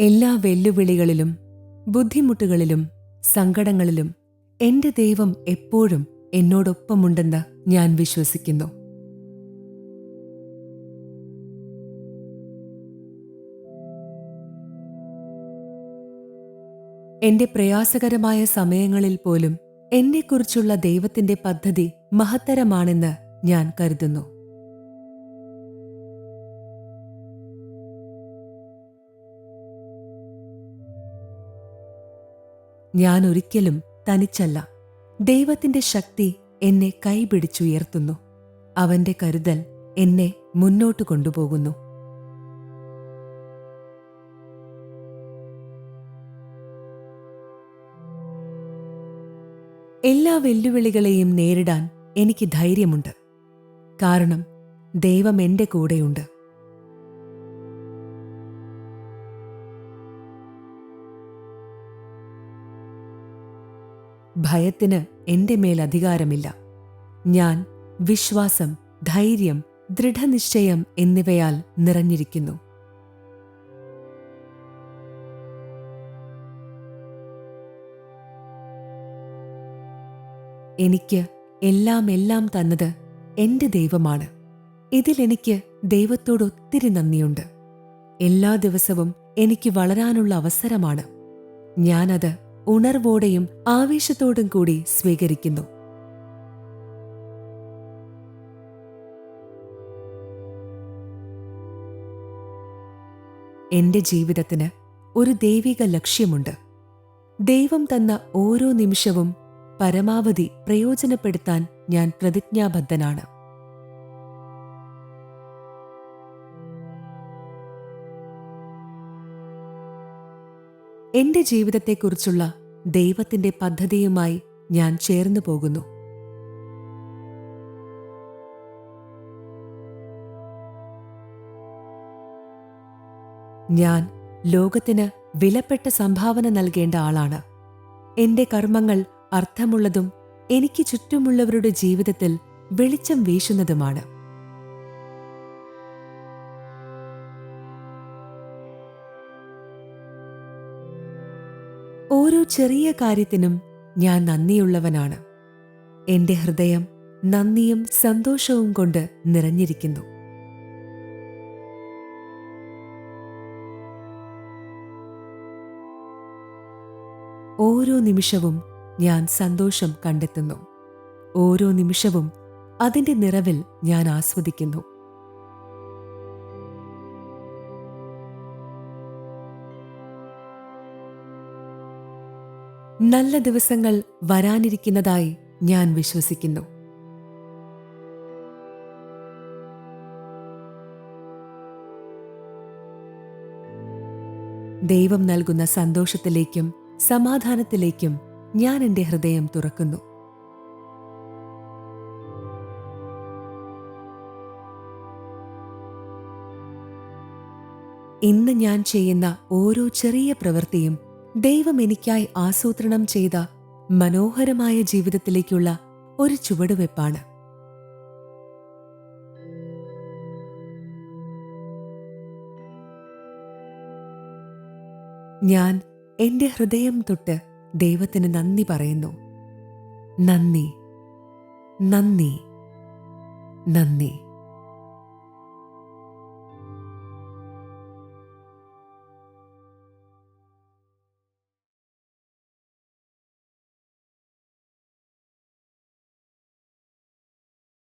എല്ലാ വെല്ലുവിളികളിലും ബുദ്ധിമുട്ടുകളിലും സങ്കടങ്ങളിലും എന്റെ ദൈവം എപ്പോഴും എന്നോടൊപ്പമുണ്ടെന്ന് ഞാൻ വിശ്വസിക്കുന്നു. എന്റെ പ്രയാസകരമായ സമയങ്ങളിൽ പോലും എന്നെക്കുറിച്ചുള്ള ദൈവത്തിന്റെ പദ്ധതി മഹത്തരമാണെന്ന് ഞാൻ കരുതുന്നു. ഞാൻ ഒരിക്കലും തനിച്ചല്ല. ദൈവത്തിന്റെ ശക്തി എന്നെ കൈപിടിച്ചുയർത്തുന്നു. അവന്റെ കരുതൽ എന്നെ മുന്നോട്ട് കൊണ്ടുപോകുന്നു. എല്ലാ വെല്ലുവിളികളെയും നേരിടാൻ എനിക്ക് ധൈര്യമുണ്ട്. കാരണം ദൈവം എന്റെ കൂടെയുണ്ട്. ഭയത്തിന് എന്റെ മേൽ അധികാരമില്ല. ഞാൻ വിശ്വാസം ധൈര്യം ദൃഢനിശ്ചയം എന്നിവയാൽ നിറഞ്ഞിരിക്കുന്നു. എനിക്ക് എല്ലാം എല്ലാം തന്നത് എന്റെ ദൈവമാണ്. ഇതിലെനിക്ക് ദൈവത്തോട് ഒത്തിരി നന്ദിയുണ്ട്. എല്ലാ ദിവസവും എനിക്ക് വളരാനുള്ള അവസരമാണ്. ഞാനത് ഉണർവോടെയും ആവേശത്തോടും കൂടി സ്വീകരിക്കുന്നു. എന്റെ ജീവിതത്തിന് ഒരു ദൈവിക ലക്ഷ്യമുണ്ട്. ദൈവം തന്ന ഓരോ നിമിഷവും പരമാവധി പ്രയോജനപ്പെടുത്താൻ ഞാൻ പ്രതിജ്ഞാബദ്ധനാണ്. എന്റെ ജീവിതത്തെക്കുറിച്ചുള്ള ദൈവത്തിന്റെ പദ്ധതിയുമായി ഞാൻ ചേർന്നു പോകുന്നു. ഞാൻ ലോകത്തിന് വിലപ്പെട്ട സംഭാവന നൽകേണ്ട ആളാണ്. എന്റെ കർമ്മങ്ങൾ അർത്ഥമുള്ളതും എനിക്ക് ചുറ്റുമുള്ളവരുടെ ജീവിതത്തിൽ വെളിച്ചം വീശുന്നതുമാണ്. ഓരോ ചെറിയ കാര്യത്തിനും ഞാൻ നന്ദിയുള്ളവനാണ്. എന്റെ ഹൃദയം നന്ദിയും സന്തോഷവും കൊണ്ട് നിറഞ്ഞിരിക്കുന്നു. ഓരോ നിമിഷവും ഞാൻ സന്തോഷം കണ്ടെത്തുന്നു. ഓരോ നിമിഷവും അതിന്റെ നിറവിൽ ഞാൻ ആസ്വദിക്കുന്നു. നല്ല ദിവസങ്ങൾ വരാനിരിക്കുന്നതായി ഞാൻ വിശ്വസിക്കുന്നു. ദൈവം നൽകുന്ന സന്തോഷത്തിലേക്കും സമാധാനത്തിലേക്കും ഞാൻ എന്റെ ഹൃദയം തുറക്കുന്നു. ഇന്ന് ഞാൻ ചെയ്യുന്ന ഓരോ ചെറിയ പ്രവൃത്തിയും ദൈവം എനിക്കായി ആസൂത്രണം ചെയ്ത മനോഹരമായ ജീവിതത്തിലേക്കുള്ള ഒരു ചുവടുവെപ്പാണ്. ഞാൻ എന്റെ ഹൃദയം തൊട്ട് ദൈവത്തിന് നന്ദി പറയുന്നു. നന്ദി. നന്ദി. നന്ദി.